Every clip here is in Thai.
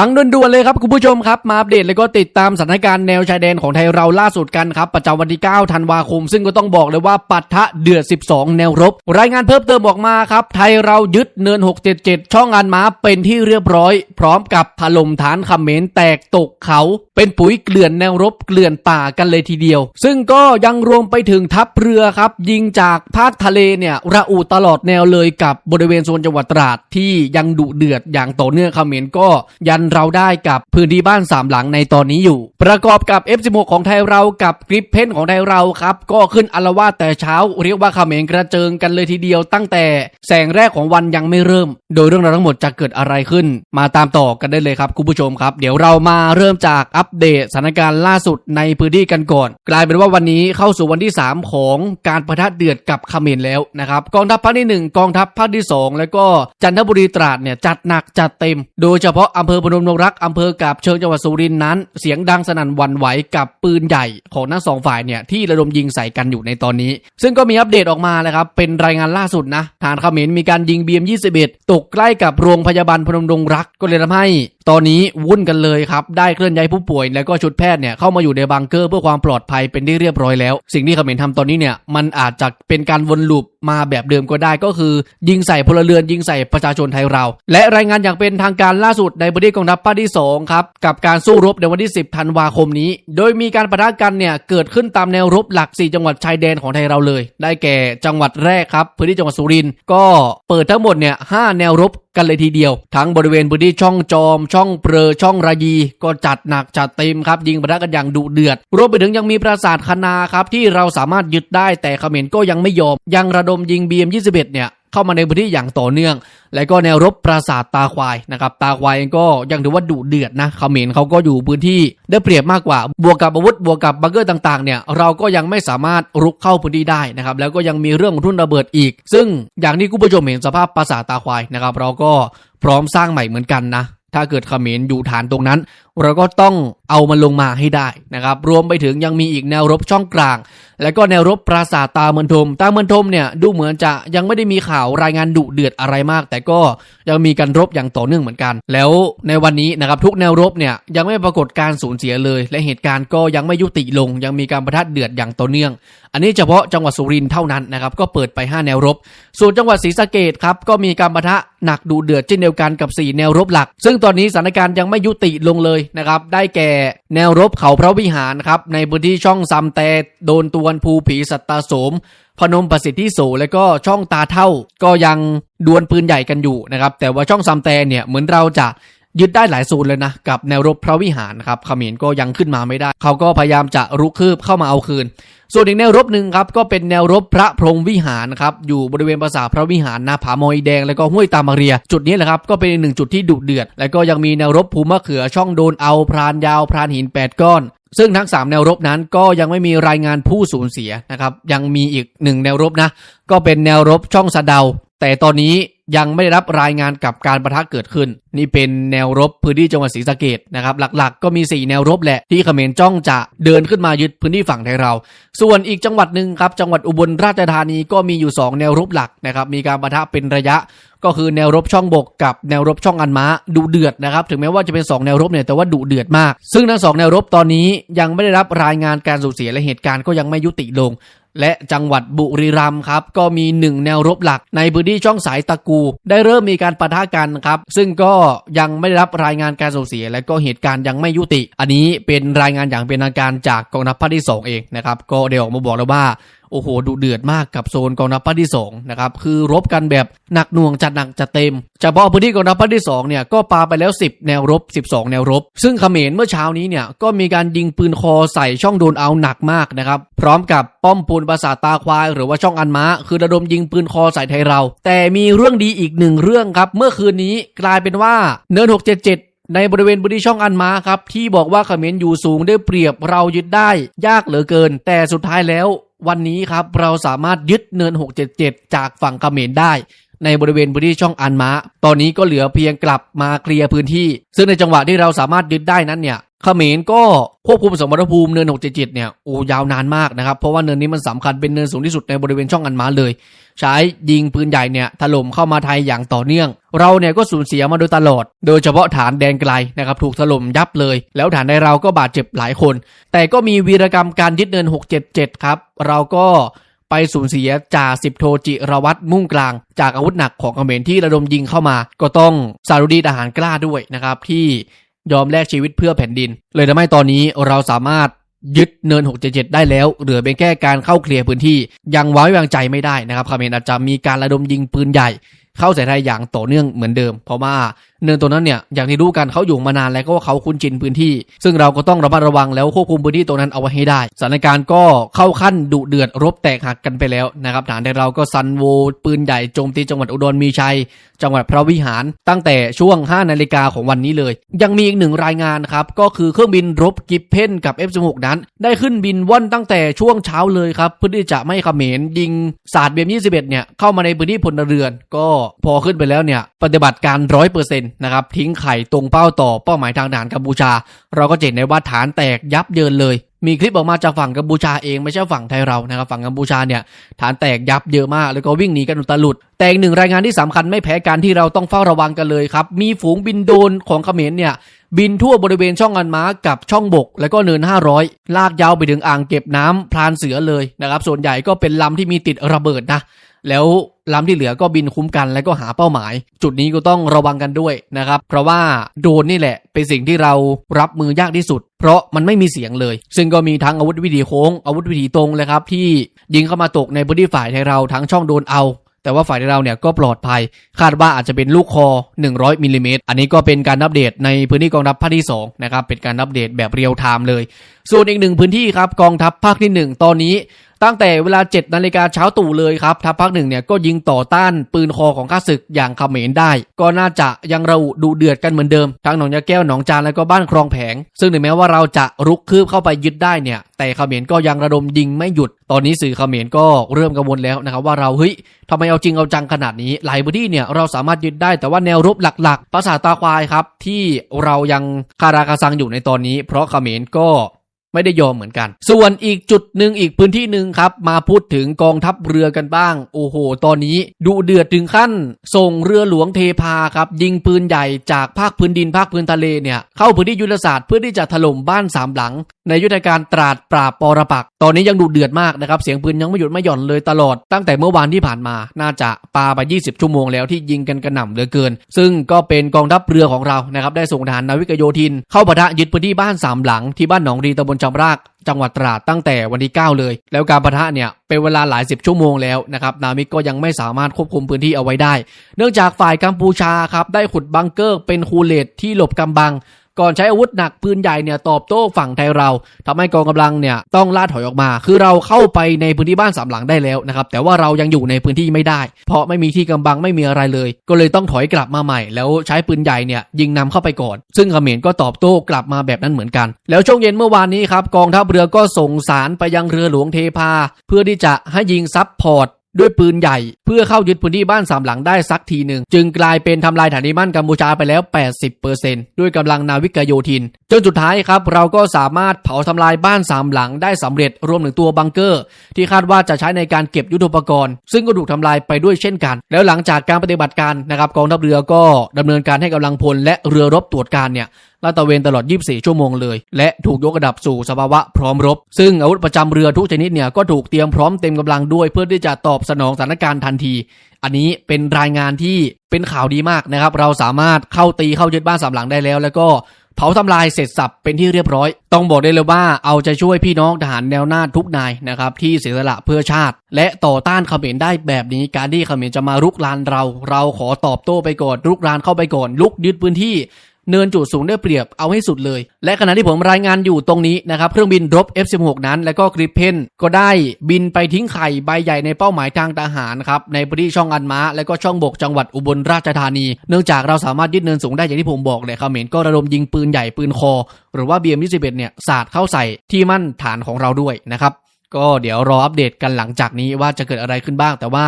ฟังด่วนๆเลยครับคุณผู้ชมครับ มาอัปเดตแล้วก็ติดตามสถานการณ์แนวชายแดนของไทยเราล่าสุดกันครับประจำวันที่ 9 ธันวาคม ซึ่งก็ต้องบอกเลยว่าปัทะเดือด 12 แนวรบ รายงานเพิ่มเติมออกมาครับ ไทยเรายึดเนิน 677 ช่องอันม้าเป็นที่เรียบร้อย พร้อมกับถล่มฐานเขมรแตกตกเขา เป็นปุ๋ยเกลื่อนแนวรบเกลื่อนป่ากันเลยทีเดียว ซึ่งก็ยังรวมไปถึงทัพเรือครับ ยิงจากภาคทะเลเนี่ยระอุตลอดแนวเลยกับบริเวณโซนจังหวัดตราดที่ยังดุเดือดอย่างต่อเนื่องเขมรก็ยันเราได้กับพื้นที่บ้านสามหลังในตอนนี้อยู่ ประกอบกับ F16 ของไทยเรากับกริปเพนของไทยเราครับก็ขึ้นอาวาแต่เช้า เรียกว่าเขมรกระเจิงกันเลยทีเดียว ตั้งแต่แสงแรกของวันยังไม่เริ่ม โดยเรื่องราวทั้งหมดจะเกิดอะไรขึ้น มาตามต่อกันได้เลยครับคุณผู้ชมครับ เดี๋ยวเรามาเริ่มจากอัปเดตสถานการณ์ล่าสุดในพื้นที่กันก่อน กลายเป็นว่าวันนี้เข้าสู่วันที่ 3 ของการประทะเดือดกับเขมรแล้วนะครับกองทัพภาคที่หนึ่งกองทัพภาคที่สองแล้วก็จันทบุรีตราดเนี่ยจัดหนักจัดเต็ม โดยเฉพาะอำเภอพนมนงรักอำเภอกาบเชิงจังหวัดสุรินทร์นั้น เสียงดังสนั่นวันไหวกับปืนใหญ่ของทั้งสองฝ่ายเนี่ยที่ระดมยิงใส่กันอยู่ในตอนนี้ ซึ่งก็มีอัปเดตออกมาแล้วครับ เป็นรายงานล่าสุดนะฐานเขมรมีการยิง BM21 ตกใกล้กับโรงพยาบาลพนมดงรักก็เลยทำให้ ตอนนี้วุ่นกันเลยครับ ได้เคลื่อนย้ายผู้ป่วย แล้วก็ชุดแพทย์เนี่ยเข้ามาอยู่ในบังเกอร์เพื่อความปลอดภัยเป็นที่เรียบร้อยแล้ว สิ่งที่เขมรทำตอนนี้เนี่ยมันอาจจะเป็นการวนลูปมาแบบเดิมก็ได้ก็คือ ยิงใส่พลเรือนยิงใส่ประชาชนไทยเรา และรายงานอย่างเป็นทางการล่าสุดในบริกองทัพภาคที่2ครับกับการสู้รบในวันที่ 10 ธันวาคมนี้ โดยมีการปะทะกันเนี่ยเกิดขึ้นตามแนวรบหลัก 4 จังหวัดชายแดนของไทยเราเลย ได้แก่จังหวัดแรกครับพื้นที่จังหวัดสุรินทร์ก็เปิดทั้งหมดเนี่ยหแนวรบ กันเลยทีเดียว ทั้งบริเวณพื้นที่ช่องจอม ช่องเปรอช่องรายี ก็จัดหนักจัดเต็มครับยิงประทะกันอย่างดุเดือด รวมไปถึงยังมีปราสาทคณาครับที่เราสามารถยึดได้แต่เขมรก็ยังไม่ยอม ยังระดมยิงบีเอ็มยี่สิบเอ็ดเนี่ยเข้ามาในพื้นที่อย่างต่อเนื่อง และก็แนวรบปราสาทตาควายนะครับ ตาควายเองก็ยังถือว่าดุเดือดนะเขมรเขาก็อยู่พื้นที่ได้เปรียบมากกว่า บวกกับอาวุธ บวกกับบังเกอร์ต่างๆ เนี่ย เราก็ยังไม่สามารถรุกเข้าพื้นที่ได้นะครับ แล้วก็ยังมีเรื่องของทุ่นระเบิดอีก ซึ่งอย่างที่คุณผู้ชมเห็นสภาพปราสาทตาควายนะครับ เราก็พร้อมสร้างใหม่เหมือนกันนะ ถ้าเกิดเขมรอยู่ฐานตรงนั้น เราก็ต้องเอามันลงมาให้ได้นะครับ รวมไปถึงยังมีอีกแนวรบช่องกลาง แล้วก็แนวรบปราสาทตาเมือนทม ตาเมือนทมเนี่ยดูเหมือนจะยังไม่ได้มีข่าวรายงานดุเดือดอะไรมาก แต่ก็ยังมีการรบอย่างต่อเนื่องเหมือนกัน แล้วในวันนี้นะครับทุกแนวรบเนี่ยยังไม่ปรากฏการสูญเสียเลย และเหตุการณ์ก็ยังไม่ยุติลง ยังมีการประทัดเดือดอย่างต่อเนื่อง อันนี้เฉพาะจังหวัดสุรินทร์เท่านั้นนะครับก็เปิดไป 5 แนวรบ ส่วนจังหวัดศรีสะเกดครับก็มีการประทะหนักดุเดือดเช่นเดียวกันกับ 4 แนวรบหลัก ซึ่งตอนนี้สถานการณ์ยังไม่ยุติลงเลยนะครับ ได้แก่แนวรบเขาพระวิหารครับ ในพื้นที่ช่องซำแตโดนตวนภูผีสัตตาโสม พนมประสิทธิโสและก็ช่องตาเท่าก็ยังดวลปืนใหญ่กันอยู่นะครับ แต่ว่าช่องซำแตเนี่ยเหมือนเราจะ ยึดได้หลายศูนย์เลยนะ กับแนวรบพระวิหารครับเขมรก็ยังขึ้นมาไม่ได้ เขาก็พยายามจะรุกคืบเข้ามาเอาคืน ส่วนอีกแนวรบหนึ่งครับก็เป็นแนวรบพระพรหมวิหารครับอยู่บริเวณปราสาทพระวิหารนาผามอยแดงแล้วก็ห้วยตามาเรีย จุดนี้แหละครับก็เป็นหนึ่งจุดที่ดุเดือด แล้วก็ยังมีแนวรบภูมะเขือช่องโดนเอาพรานยาวพรานหิน 8 ก้อนซึ่งทั้ง 3 แนวรบนั้นก็ยังไม่มีรายงานผู้สูญเสียนะครับ ยังมีอีกหนึ่งแนวรบนะ ก็เป็นแนวรบช่องสะเดา แต่ตอนนี้ ยังไม่ได้รับรายงานกับการประทะเกิดขึ้น นี่เป็นแนวรบพื้นที่จังหวัดศรีสะเกดนะครับหลักๆ ก็มี 4 แนวรบแหละที่เขมรจ้องจะเดินขึ้นมายึดพื้นที่ฝั่งไทยเรา ส่วนอีกจังหวัดหนึ่งครับจังหวัดอุบลราชธานีก็มีอยู่ 2 แนวรบหลักนะครับมีการประทะเป็นระยะก็คือแนวรบช่องบกกับแนวรบช่องอันม้าดุเดือดนะครับถึงแม้ว่าจะเป็น 2 แนวรบเนี่ยแต่ว่าดุเดือดมาก ซึ่งทั้งสองแนวรบตอนนี้ยังไม่ได้รับรายงานการสูญเสียและเหตุการณ์ก็ยังไม่ยุติลง และจังหวัดบุรีรัมย์ครับ ก็มีหนึ่งแนวรบหลักในพื้นที่ช่องสายตะกู ได้เริ่มมีการปะทะกันครับ ซึ่งก็ยังไม่ได้รับรายงานการสูญเสีย และก็เหตุการณ์ยังไม่ยุติ อันนี้เป็นรายงานอย่างเป็นทางการจากกองทัพภาคที่ 2 เองนะครับ ก็เดี๋ยวออกมาบอกแล้วว่าโอ้โหดุเดือดมากกับโซนกองทัพภาคที่2นะครับคือรบกันแบบหนักหน่วงจัดหนักจัดเต็มเฉพาะพื้นที่กองทัพภาคที่2เนี่ยก็ปาไปแล้ว 10 แนวรบ 12 แนวรบ ซึ่งเขมรเมื่อเช้านี้เนี่ยก็มีการยิงปืนคอใส่ช่องโดนเอาหนักมากนะครับพร้อมกับป้อมปูนปราสาทตาควาย หรือว่าช่องอันม้า คือระดมยิงปืนคอใส่ไทยเรา แต่มีเรื่องดีอีกหนึ่งเรื่องครับเมื่อคืนนี้กลายเป็นว่าเนิน677ในบริเวณพื้นที่ช่องอันมาครับ ที่บอกว่าเขมรอยู่สูงได้เปรียบเรายึดได้ ยากเหลือเกิน แต่สุดท้ายแล้ว วันนี้ครับเราสามารถยึดเนิน 677 จากฝั่งเขมรได้ ในบริเวณพื้นที่ช่องอันม้าตอนนี้ก็เหลือเพียงกลับมาเคลียร์พื้นที่ ซึ่งในจังหวะที่เราสามารถยึดได้นั้นเนี่ยเขมรก็ควบคุมสมรภูมิเนิน 677 เนี่ยโอ้ยาวนานมากนะครับเพราะว่าเนินนี้มันสำคัญเป็นเนินสูงที่สุดในบริเวณช่องอันมาเลย ใช้ยิงปืนใหญ่เนี่ยถล่มเข้ามาไทยอย่างต่อเนื่อง เราเนี่ยก็สูญเสียมาโดยตลอด โดยเฉพาะฐานแดนไกลนะครับถูกถล่มยับเลย แล้วฐานในเราก็บาดเจ็บหลายคน แต่ก็มีวีรกรรมการยึดเนิน 677 ครับเราก็ ไปสูญเสียจ่าสิบโทจิรวัตรมุ่งกลาง จากอาวุธหนักของเขมรที่ระดมยิงเข้ามา ก็ต้องสารุดีทหารกล้าด้วยนะครับที่ยอมแลกชีวิตเพื่อแผ่นดิน เลยทำให้ตอนนี้เราสามารถยึดเนิน 677 ได้แล้ว เหลือเป็นแค่การเข้าเคลียร์พื้นที่ ยังไว้วางใจไม่ได้นะครับเขมรอาจจะมีการระดมยิงปืนใหญ่ เข้าใส่ไทยอย่างต่อเนื่องเหมือนเดิม เพราะว่าเนินตัวนั้นเนี่ยอย่างที่รู้กันเขาอยู่มานานแล้วก็เขาคุ้นชินพื้นที่ ซึ่งเราก็ต้องระมัดระวังแล้วควบคุมพื้นที่ตรงนั้นเอาไว้ให้ได้สถานการณ์ก็เข้าขั้นดุเดือดรบแตกหักกันไปแล้วนะครับฐานในเราก็ซันโวปืนใหญ่โจมตีจังหวัดอุดรมีชัย จังหวัดพระวิหาร ตั้งแต่ช่วง 5 นาฬิกาของวันนี้เลย ยังมีอีกหนึ่งรายงานครับก็คือเครื่องบินรบกิฟเพนกับ F16 นั้น ได้ขึ้นบินว่อนตั้งแต่ช่วงเช้าเลยครับเพื่อที่จะไม่ให้เขมรยิงศาสตร์เบียม21เนี่ยเข้ามาในพื้นที่พลเรือน ก็พอขึ้นไปแล้วเนี่ยปฏิบัติการร้อยเปอร์เซ็นะครับทิ้งไข่ตรงเป้าต่อเป้าหมายทางทหารกัมพูชา เราก็เห็นได้ว่าฐานแตกยับเยินเลย มีคลิปออกมาจากฝั่งกัมพูชาเองไม่ใช่ฝั่งไทยเรานะครับฝั่งกัมพูชาเนี่ยฐานแตกยับเยอะมากแล้วก็วิ่งหนีกันอุตลุดแต่อีกหนึ่งรายงานที่สำคัญไม่แพ้การที่เราต้องเฝ้าระวังกันเลยครับมีฝูงบินโดนของเขมรเนี่ยบินทั่วบริเวณช่องอันม้ากับช่องบก แล้วก็เนิน 500 ลากยาวไปถึงอ่างเก็บน้ำพรานเสือเลยนะครับส่วนใหญ่ก็เป็นลำที่มีติดระเบิดนะ แล้วลำที่เหลือก็บินคุ้มกันแล้วก็หาเป้าหมาย จุดนี้ก็ต้องระวังกันด้วยนะครับ เพราะว่าโดรนนี่แหละ เป็นสิ่งที่เรารับมือยากที่สุด เพราะมันไม่มีเสียงเลย ซึ่งก็มีทั้งอาวุธวิถีโค้งอาวุธวิถีตรงเลยครับที่ยิงเข้ามาตกในพื้นที่ฝ่ายไทยเราทั้งช่องโดนเอาแต่ว่าฝ่ายเราเนี่ยก็ปลอดภัย คาดว่าอาจจะเป็นลูกคอ 100มิลลิเมตรอันนี้ก็เป็นการอัปเดตในพื้นที่กองทัพภาคที่2นะครับเป็นการอัปเดตแบบเรียลไทม์เลย ส่วนอีกหนึ่งพื้นที่ครับกองทัพภาคที่ 1 ตอนนี้ ตั้งแต่เวลา 7 นาฬิกาเช้าตู่เลยครับทัพภาคหนึ่งเนี่ยก็ยิงต่อต้านปืนคอของข้าศึกอย่างเขมรได้ ก็น่าจะยังระอุดูเดือดกันเหมือนเดิม ทั้งหนองยาแก้วหนองจานแล้วก็บ้านคลองแผง ซึ่งถึงแม้ว่าเราจะรุกคืบเข้าไปยึดได้เนี่ย แต่เขมรก็ยังระดมยิงไม่หยุด ตอนนี้สื่อเขมรก็เริ่มกังวลแล้วนะครับว่าเราเฮ้ยทำไมเอาจริงเอาจังขนาดนี้หลายพื้นที่เนี่ยเราสามารถยึดได้แต่ว่าแนวรบหลักๆปราสาตาควายครับที่เรายังคาราคาซังอยู่ในตอนนี้ เพราะเขมรก็ ไม่ได้ยอมเหมือนกัน ส่วนอีกจุดหนึ่งอีกพื้นที่หนึ่งครับ มาพูดถึงกองทัพเรือกันบ้าง โอ้โห ตอนนี้ดุเดือดถึงขั้น ส่งเรือหลวงเทพาครับ ยิงปืนใหญ่จากภาคพื้นดินภาคพื้นทะเลเนี่ยเข้าพื้นที่ยุทธศาสตร์เพื่อที่จะถล่มบ้านสามหลัง ในยุทธการตราดปราบปรปัก ตอนนี้ยังดุเดือดมากนะครับ เสียงปืนยังไม่หยุดไม่หย่อนเลยตลอด ตั้งแต่เมื่อวานที่ผ่านมาน่าจะปาไป 20 ชั่วโมงแล้วที่ยิงกันกระหน่ำเหลือเกิน ซึ่งก็เป็นกองทัพเรือของเรานะครับได้ส่งทหารนาวิกโยธิน เข้าปะทะยึดพื้นที่บ้านสามหลังที่บ้านหนองรีตำบลจำรากจังหวัดตราดตั้งแต่วันที่ 9 เลย แล้วการปะทะเนี่ยเป็นเวลาหลายสิบชั่วโมงแล้วนะครับนามิกก็ยังไม่สามารถควบคุมพื้นที่เอาไว้ได้ เนื่องจากฝ่ายกัมพูชาครับได้ขุดบังเกอร์เป็นคูเลตที่หลบกำบัง ก่อนใช้อาวุธหนักปืนใหญ่เนี่ยตอบโต้ฝั่งไทยเราทำให้กองกำลังเนี่ยต้องล่าถอยออกมา คือเราเข้าไปในพื้นที่บ้านสามหลังได้แล้วนะครับแต่ว่าเรายังอยู่ในพื้นที่ไม่ได้ เพราะไม่มีที่กำบังไม่มีอะไรเลย ก็เลยต้องถอยกลับมาใหม่ แล้วใช้ปืนใหญ่เนี่ยยิงนำเข้าไปก่อน ซึ่งเขมรก็ตอบโต้กลับมาแบบนั้นเหมือนกัน แล้วช่วงเย็นเมื่อวานนี้ครับกองทัพเรือก็ส่งสารไปยังเรือหลวงเทพา เพื่อที่จะให้ยิงซับพอร์ต ด้วยปืนใหญ่ เพื่อเข้ายึดพื้นที่บ้านสามหลังได้สักทีหนึ่ง จึงกลายเป็นทำลายฐานีมั่นกัมพูชาไปแล้ว 80%ด้วยกำลังนาวิกโยธิน จนสุดท้ายครับ เราก็สามารถเผาทำลายบ้านสามหลังได้สำเร็จรวมถึงตัวบังเกอร์ ที่คาดว่าจะใช้ในการเก็บยุทโธปกรณ์ ซึ่งก็ถูกทำลายไปด้วยเช่นกัน แล้วหลังจากการปฏิบัติการนะครับกองทัพเรือก็ดำเนินการให้กำลังพลและเรือรบตรวจการเนี่ย ลาดตระเวนตลอด 24 ชั่วโมงเลย และถูกยกระดับสู่สภาวะพร้อมรบ ซึ่งอาวุธประจำเรือทุกชนิดเนี่ยก็ถูกเตรียมพร้อมเต็มกำลังด้วย เพื่อที่จะตอบสนองสถานการณ์ทันที อันนี้เป็นรายงานที่เป็นข่าวดีมากนะครับ เราสามารถเข้าตีเข้ายึดบ้านสามหลังได้แล้ว แล้วก็เผาทำลายเสร็จสับเป็นที่เรียบร้อย ต้องบอกได้เลยว่าเอาใจช่วยพี่น้องทหารแนวหน้าทุกนายนะครับที่เสียสละเพื่อชาติ และต่อต้านเขมรได้แบบนี้การที่เขมรจะมารุกรานเรา เราขอตอบโต้ไปก่อนรุกรานเข้าไปก่อนลุกยึดพื้นที่ เนินจุดสูงได้เปรียบเอาให้สุดเลย และขณะที่ผมรายงานอยู่ตรงนี้นะครับเครื่องบินรบ F16 นั้น และก็กริปเพนก็ได้บินไปทิ้งไข่ใบใหญ่ในเป้าหมายทางทหารครับในพื้นที่ช่องอันม้าและก็ช่องบกจังหวัดอุบลราชธานี เนื่องจากเราสามารถยึดเนินสูงได้อย่างที่ผมบอกเลยเขมรก็ระดมยิงปืนใหญ่ปืนคอ หรือว่า BM21 เนี่ยสาดเข้าใส่ที่มั่นฐานของเราด้วยนะครับ ก็เดี๋ยวรออัปเดตกันหลังจากนี้ว่าจะเกิดอะไรขึ้นบ้าง แต่ว่า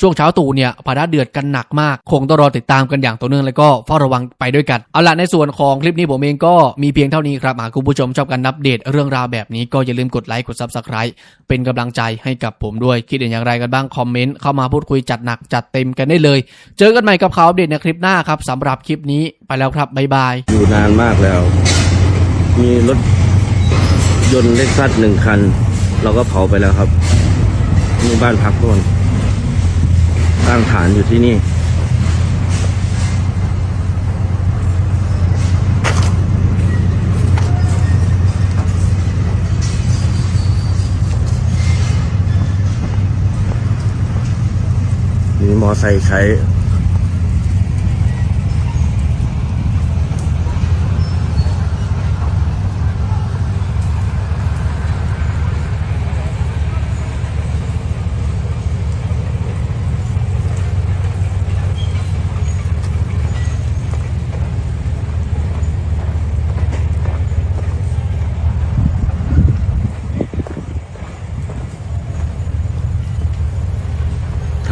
ช่วงเช้าตู่เนี่ยพาดาเดือดกันหนักมาก คงต้องรอติดตามกันอย่างต่อเนื่องแล้วก็เฝ้าระวังไปด้วยกัน เอาล่ะในส่วนของคลิปนี้ผมเองก็มีเพียงเท่านี้ครับหากคุณผู้ชมชอบการอัปเดตเรื่องราวแบบนี้ก็อย่าลืมกดไลค์กด Subscribe เป็นกำลังใจให้กับผมด้วยคิดเห็นอย่างไรกันบ้างคอมเมนต์เข้ามาพูดคุยจัดหนักจัดเต็มกันได้เลย เจอกันใหม่กับข่าวอัปเดตในคลิปหน้าครับสำหรับคลิปนี้ไปแล้วครับบ๊ายบายอยู่นานมากแล้ว มีรถยนต์เล็กซัสหนึ่งคัน เราก็เผาไปแล้วครับนี่บ้านพักทุกคนตั้งฐานอยู่ที่นี่ มีมอไซค์ใช้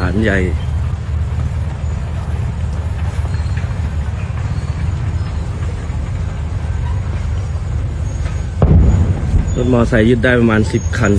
านใหญ่รถมอไซค์ยึดได้ประมาณสิบคัน